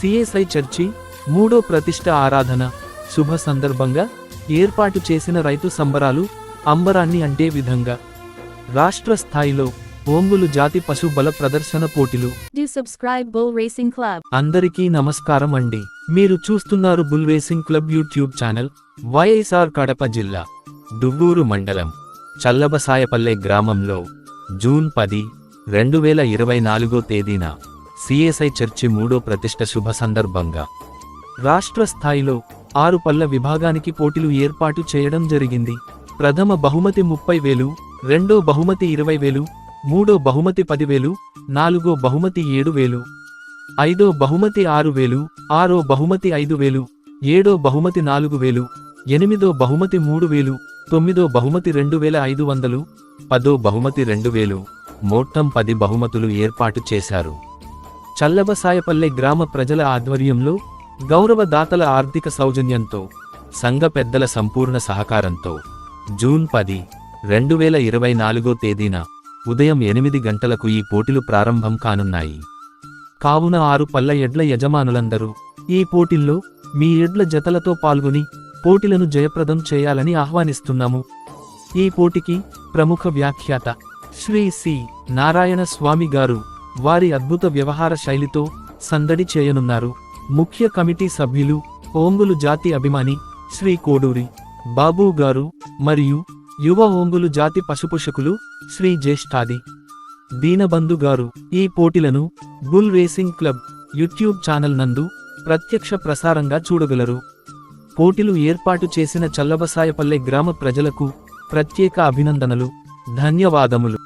CSI church మూడో ప్రతిష్ట ఆరాధన శుభ సందర్భంగా ఏర్పాటు చేసిన రైతు సంబరాలు అంబరాన్ని అంటే విధంగా. రాష్ట్ర స్థాయిలో ఓంగులు జాతి పశు బల ప్రదర్శన పోటీలు. అందరికీ నమస్కారం అండి. మీరు చూస్తున్నారు bull racing club YouTube channel YSR Kadapa జిల్లా దువ్వూరు మండలం చల్లబసాయపల్లె గ్రామంలో జూన్ పది రెండు వేల ఇరవై నాలుగో తేదీన. సిఎస్ఐ చర్చి మూడో ప్రతిష్ట శుభ సందర్భంగా. రాష్ట్ర స్థాయిలో ఆరు పల్ల విభాగానికి పోటీలు ఏర్పాటు చేయడం జరిగింది. ప్రథమ బహుమతి ముప్పై వేలు రెండో బహుమతి ఇరవై వేలు మూడో బహుమతి పదివేలు నాలుగో బహుమతి ఏడు వేలు ఐదో బహుమతి ఆరు వేలు ఆరో బహుమతి ఐదు వేలు ఏడో బహుమతి నాలుగు వేలు ఎనిమిదో బహుమతి మూడు వేలు తొమ్మిదో బహుమతి రెండు వేల ఐదు వందలు పదో బహుమతి రెండు వేలు మొత్తం పది బహుమతులు ఏర్పాటు చేశారు. చల్లబసాయపల్లె గ్రామ ప్రజల ఆధ్వర్యంలో గౌరవదాతల ఆర్థిక సౌజన్యంతో సంఘ పెద్దల సంపూర్ణ సహకారంతో జూన్ పది రెండు వేల ఇరవై నాలుగో తేదీన ఉదయం ఎనిమిది గంటలకు ఈ పోటీలు ప్రారంభం కానున్నాయి. కావున ఆరు పల్ల ఎడ్ల యజమానులందరూ ఈ పోటీల్లో మీ ఎడ్ల జతలతో పాల్గొని పోటీలను జయప్రదం చేయాలని ఆహ్వానిస్తున్నాము. ఈ పోటీకి ప్రముఖ వ్యాఖ్యాత శ్రీ సి. నారాయణ స్వామి గారు వారి అద్భుత వ్యవహార శైలితో సందడి చేయనున్నారు. ముఖ్య కమిటీ సభ్యులు ఓంగులు జాతి అభిమాని శ్రీ కోడూరి బాబు గారు మరియు యువ ఓంగులు జాతి పశుపోషకులు శ్రీ జ్యేష్ఠాది దీనబంధు గారు ఈ పోటీలను bull racing club YouTube channel నందు ప్రత్యక్ష ప్రసారంగా చూడగలరు. పోటీలు ఏర్పాటు చేసిన చల్లబసాయపల్లె గ్రామ ప్రజలకు ప్రత్యేక అభినందనలు ధన్యవాదములు.